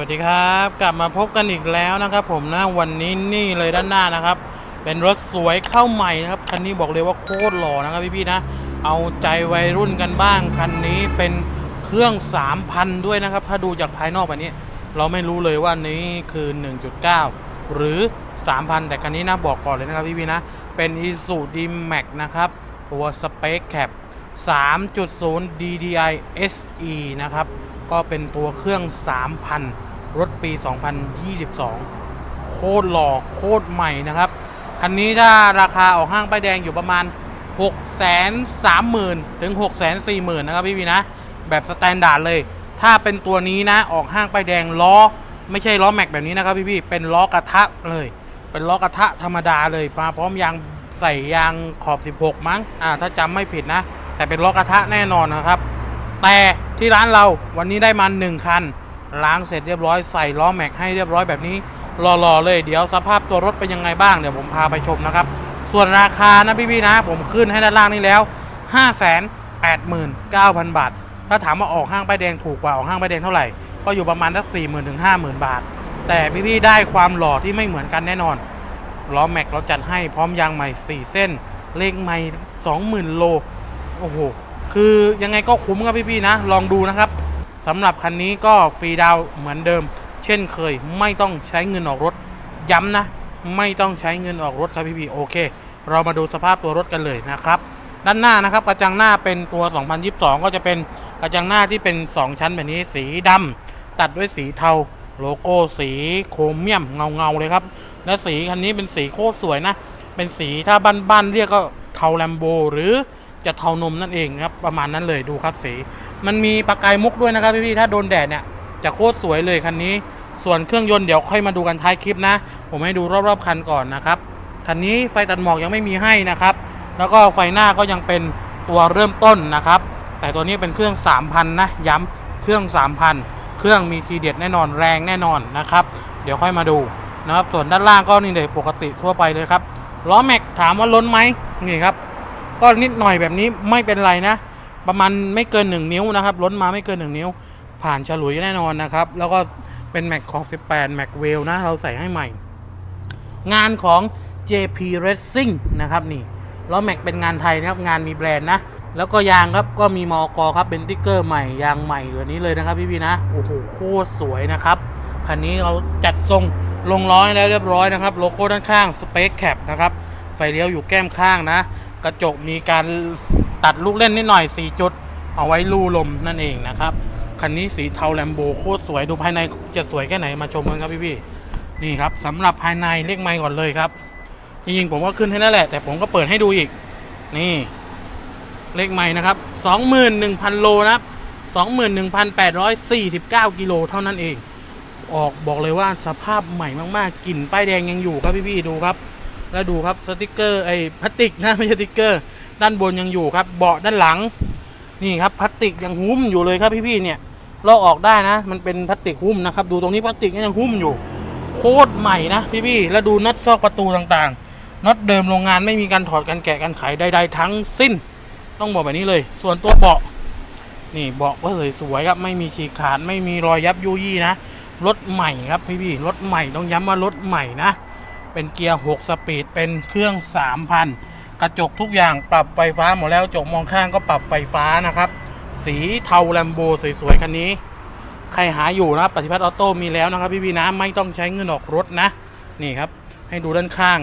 วัสดีครับกลับมาพบกันอีกแล้วนะครับ ผมนะวันนี้นี่เลยด้านหน้านะครับ เป็นรถสวยเข้าใหม่นะครับคันนี้บอกเลยว่าโคตรหล่อนะครับพี่ๆนะ เอาใจวัยรุ่นกันบ้างคันนี้เป็นเครื่อง 3,000 ด้วยนะครับ ถ้าดูจากภายนอกแบบนี้ เราไม่รู้เลยว่านี้คือ 1.9 หรือ 3,000 แต่คันนี้นะบอกก่อนเลยนะครับพี่ๆนะเป็น i s u d m a x นะครับตัว Space Cap 3.0 DDI SE นะครับก็เป็นตัวเครื่อง 3,000 รถปี 2022 โคตรหล่อโคตรใหม่นะครับ คันนี้ถ้าราคาออกห้างป้ายแดงอยู่ประมาณ 6 3 0 0 0 0 ถึง 6 4 0 0 0 0 นะครับพี่พี่นะ แบบสแตนดาร์ดเลย ถ้าเป็นตัวนี้นะออกห้างป้ายแดงล้อ ไม่ใช่ล้อแม็กแบบนี้นะครับพี่พี่เป็นล้อกระทะเลย เป็นล้อกระทะธรรมดาเลยมาพร้อมยางใส่ยางขอบ 16 มั้งอ่าถ้าจำไม่ผิดนะ แต่เป็นล้อกระทะแน่นอนนะครับ แต่ที่ร้านเราวันนี้ได้มา1คัน ล้างเสร็จเรียบร้อยใส่ล้อแม็กให้เรียบร้อยแบบนี้หล่อๆเลย เดี๋ยวสภาพตัวรถเป็นยังไงบ้างเดี๋ยวผมพาไปชมนะครับ ส่วนราคานะพี่ๆนะ ผมขึ้นให้ด้านล่างนี้แล้ว 5 8 9 0 0 0 บาท ถ้าถามว่าออกห้างป้ายแดงถูกกว่าออกห้างป้ายแดงเท่าไหร่ ก็อยู่ประมาณสัก4 0 0 0 0ถึง50,000 บาท แต่พี่ๆได้ความหล่อที่ไม่เหมือนกันแน่นอนล้อแม็กเราจัดให้พร้อมยางใหม่ 4 เส้น เลขใหม่ 20,000 โล โอ้โห คือยังไงก็คุ้มครับพี่ๆนะ ลองดูนะครับ สำหรับคันนี้ก็ฟรีดาวเหมือนเดิม เช่นเคยไม่ต้องใช้เงินออกรถ ย้ำนะ ไม่ต้องใช้เงินออกรถครับพี่ๆโอเค เรามาดูสภาพตัวรถกันเลยนะครับ ด้านหน้านะครับกระจังหน้าเป็นตัว 2022 ก็จะเป็นกระจังหน้าที่เป็น 2 ชั้นแบบนี้สีดำตัดด้วยสีเทาโลโก้สีโครเมียมเงาๆเลยครับ และสีคันนี้เป็นสีโคตรสวยนะ เป็นสีถ้าบ้านๆเรียกก็เทาแลมโบหรือ จะเทานมนั่นเองครับประมาณนั้นเลยดูครับสี มันมีประกายมุกด้วยนะครับพี่ๆถ้าโดนแดดเนี่ยจะโคตรสวยเลยคันนี้ ส่วนเครื่องยนต์เดี๋ยวค่อยมาดูกันท้ายคลิปนะ ผมให้ดูรอบๆคันก่อนนะครับคันนี้ไฟตัดหมอกยังไม่มีให้นะครับ แล้วก็ไฟหน้าก็ยังเป็นตัวเริ่มต้นนะครับ แต่ตัวนี้เป็นเครื่อง 3,000 นะ ย้ำเครื่อง 3,000 เครื่องมีทีเด็ดแน่นอนแรงแน่นอนนะครับ เดี๋ยวค่อยมาดูนะครับ ส่วนด้านล่างก็นี่เลยปกติทั่วไปเลยครับล้อแม็กถามว่าล้นไหมนี่ครับ ก็นิดหน่อยแบบนี้ไม่เป็นไรนะ ประมาณไม่เกิน 1 นิ้วนะครับล้นมาไม่เกิน 1 นิ้ว ผ่านฉลุยแน่นอนนะครับ แล้วก็เป็นแม็กขอบ 18 แม็กเวลนะ เราใส่ให้ใหม่ งานของ JP Racing นะครับนี่ล้อแม็กเป็นงานไทยนะครับ งานมีแบรนด์นะ แล้วก็ยางครับก็มีมอกครับเป็นติ๊กเกอร์ใหม่ยางใหม่ตัวนี้เลยนะครับพี่ๆนะโอ้โหโคตรสวยนะครับคันนี้เราจัดทรงลงร้อยแล้วเรียบร้อยนะครับ โลโก้ด้านข้าง Space Cap นะครับไฟเลี้ยวอยู่แก้มข้างนะ กระจกมีการตัดลูกเล่นนิดหน่อย 4 จุด เอาไว้ลู่ลมนั่นเองนะครับ คันนี้สีเทาแลมโบโคตรสวยดูภายในจะสวยแค่ไหนมาชมกันครับพี่ๆนี่ครับสำหรับภายในเลขไมค์ก่อนเลยครับจริงๆผมก็ขึ้นให้นั่นแหละ แต่ผมก็เปิดให้ดูอีก นี่ เลขไมค์นะครับ 21,000 โลนะครับ21,849 กิโลเท่านั้นเอง ออกบอกเลยว่าสภาพใหม่มากๆกลิ่นป้ายแดงยังอยู่ครับพี่ๆดูครับ แล้วดูครับสติกเกอร์ไอ้พลาสติกนะไม่ใช่สติกเกอร์ ด้านบนยังอยู่ครับ เบาะด้านหลัง นี่ครับพลาสติกยังหุ้มอยู่เลยครับพี่ๆเนี่ยลอกออกได้นะ มันเป็นพลาสติกหุ้มนะครับ ดูตรงนี้พลาสติกยังหุ้มอยู่ โคตรใหม่นะพี่ๆแล้วดูน็อตซอกประตูต่างๆน็อตเดิมโรงงานไม่มีการถอดกันแกะกันไขใดๆทั้งสิ้น ต้องบอกแบบนี้เลย ส่วนตัวเบาะนี่เบาะก็เลยสวยครับไม่มีฉีกขาดไม่มีรอยยับยุยี่นะรถใหม่ครับพี่ๆรถใหม่ต้องย้ำว่ารถใหม่นะ เป็นเกียร์6สปีด เป็นเครื่อง 3,000 กระจกทุกอย่างปรับไฟฟ้าหมดแล้วกระจกมองข้างก็ปรับไฟฟ้านะครับ สีเทาแลมโบสวยๆคันนี้ ใครหาอยู่นะปฏิพัฒน์ออโต้มีแล้วนะครับพี่ๆนะไม่ต้องใช้เงินออกรถนะ นี่ครับ ให้ดูด้านข้าง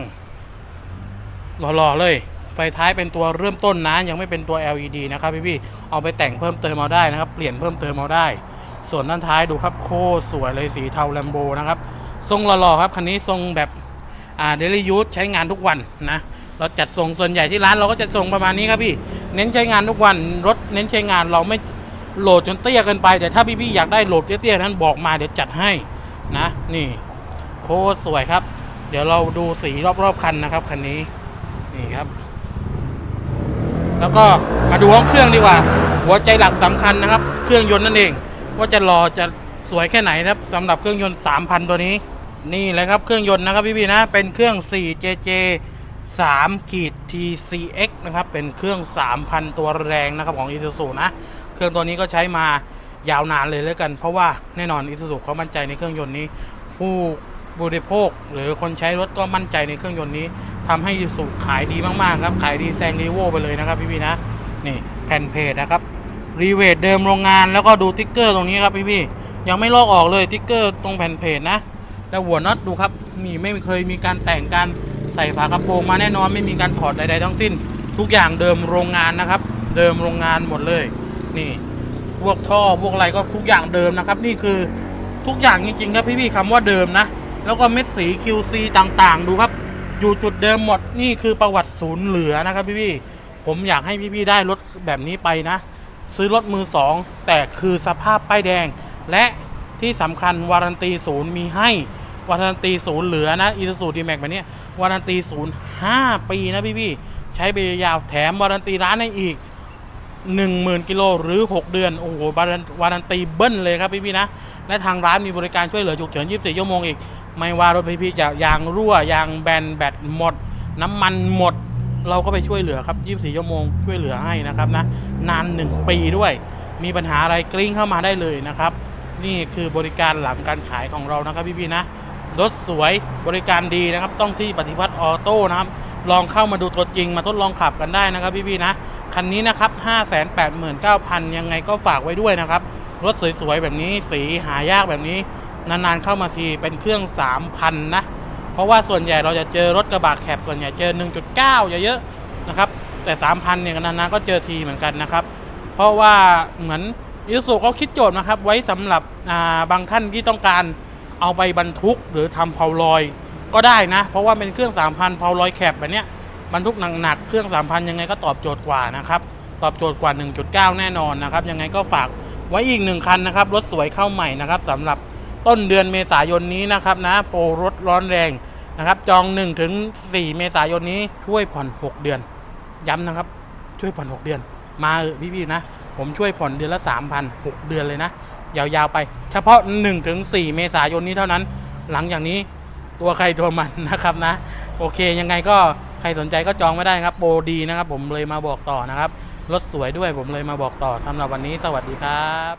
หล่อๆเลย ไฟท้ายเป็นตัวเริ่มต้นนะยังไม่เป็นตัว LED นะครับพี่ๆเอาไปแต่งเพิ่มเติมเอาได้นะครับ เปลี่ยนเพิ่มเติมเอาได้ ส่วนด้านท้ายดูครับโคตรสวยเลยสีเทาแลมโบนะครับทรงหล่อๆครับคันนี้ทรงแบบ เดลิยูสใช้งานทุกวันนะเราจัดส่งส่วนใหญ่ที่ร้านเราก็จะส่งประมาณนี้ครับพี่เน้นใช้งานทุกวันรถเน้นใช้งานเราไม่โหลดจนเตี้ยเกินไป แต่ถ้าพี่ๆอยากได้โหลดเตี้ยๆนั้นบอกมาเดี๋ยวจัดให้นะนี่โคตรสวยครับ เดี๋ยวเราดูสีรอบๆคันนะครับคันนี้นี่ครับ แล้วก็มาดูห้องเครื่องดีกว่า หัวใจหลักสำคัญนะครับ เครื่องยนต์นั่นเอง ว่าจะรอจะสวยแค่ไหนนะครับสำหรับเครื่องยนต์ 3,000 ตัวนี้ นี่เลยครับเครื่องยนต์นะครับพี่ๆนะ เป็นเครื่อง 4JJ 3ขีด TCX นะครับ เป็นเครื่อง 3,000 ตัวแรงนะครับของ Isuzu นะ เครื่องตัวนี้ก็ใช้มายาวนานเลยแล้วกัน เพราะว่าแน่นอนอิซูซุเขามั่นใจในเครื่องยนต์นี้ ผู้บริโภคหรือคนใช้รถก็มั่นใจในเครื่องยนต์นี้ทำให้อิซูขายดีมากๆครับขายดีแซงรีโวไปเลยนะครับพี่ๆนะนี่แผ่นเพจนะครับรีเวทเดิมโรงงานแล้วก็ดูติ๊กเกอร์ตรงนี้ครับพี่ๆยังไม่ลอกออกเลยติ๊กเกอร์ตรงแผ่นเพจนะ แล้วหัวน็อตดูครับมีไม่เคยมีการแต่งการใส่ฝากระโปรงมาแน่นอนไม่มีการถอดใดๆทั้งสิ้น ทุกอย่างเดิมโรงงานนะครับ เดิมโรงงานหมดเลย นี่พวกท่อพวกอะไรก็ทุกอย่างเดิมนะครับ นี่คือทุกอย่างจริงๆครับพี่ๆคำว่าเดิมนะ แล้วก็เม็ดสี QC ต่างๆ ดูครับ อยู่จุดเดิมหมดนี่คือประวัติศูนย์เหลือนะครับพี่ๆผมอยากให้พี่ๆได้รถแบบนี้ไปนะ ซื้อรถมือสองแต่คือสภาพป้ายแดง และที่สำคัญวารันตีศูนย์มีให้ วารันตีศูนย์เหลือนะอีซูซูดีแม็กแบบนี้วารันตีศูนย์ห้าปีนะพี่ๆใช้ไปยาวแถมวารันตีร้านให้อีก 10,000กิโลหรือ 6 เดือน โอ้โหวารันวารันตีเบิ้ลเลยครับพี่ๆนะ และทางร้านมีบริการช่วยเหลือฉุกเฉิน 24 ชั่วโมงอีก ไม่ว่ารถพี่ๆจะยางรั่วยางแบนแบตหมด น้ำมันหมด เราก็ไปช่วยเหลือครับ 24 ชั่วโมงช่วยเหลือให้นะครับนะนาน 1 ปีด้วย มีปัญหาอะไรกริ้งเข้ามาได้เลยนะครับ นี่คือบริการหลังการขายของเรานะครับพี่ๆนะ รถสวยบริการดีนะครับ ต้องที่ปฏิพัฒน์ออโต้นะครับ ลองเข้ามาดูตัวจริงมาทดลองขับกันได้นะครับพี่ๆนะ คันนี้นะครับ 589,000 ยังไงก็ฝากไว้ด้วยนะครับ รถสวยๆ แบบนี้สีหายากแบบนี้ นานๆเข้ามาทีเป็นเครื่อง 3,000 นะ เพราะว่าส่วนใหญ่เราจะเจอรถกระบะแคบส่วนใหญ่เจอ 1.9 เยอะๆนะครับ แต่ 3,000 เนี่ยนานๆก็เจอทีเหมือนกันนะครับ เพราะว่าเหมือนอิสุเขาคิดโจทย์นะครับ ไว้สำหรับาบางท่านที่ต้องการ เอาไปบรรทุกหรือทำเพาลอยก็ได้นะ เพราะว่าเป็นเครื่อง 3,000เพาลอยแคบแบบเนี้ยบรรทุกหนักๆเครื่อง 3,000 ยังไงก็ตอบโจทย์กว่านะครับ ตอบโจทย์กว่า 1.9 แน่นอนนะครับ ยังไงก็ฝากไว้อีกหนึ่งคันนะครับรถสวยเข้าใหม่นะครับสำหรับต้นเดือนเมษายนนี้นะครับนะโปรรถร้อนแรงนะครับ จอง1ถึง4เมษายนนี้ช่วยผ่อน 6 เดือน ย้ำนะครับ ช่วยผ่อน 6 เดือน มาเออพี่ๆนะ ผมช่วยผ่อนเดือนละ 3,000 6 เดือนเลยนะ ยาวๆไป เฉพาะ1ถึง4เมษายนนี้เท่านั้น หลังจากนี้ตัวใครตัวมันนะครับนะ โอเคยังไงก็ใครสนใจก็จองไม่ได้ครับโปรดีนะครับ ผมเลยมาบอกต่อนะครับรถสวยด้วยผมเลยมาบอกต่อสำหรับวันนี้สวัสดีครับ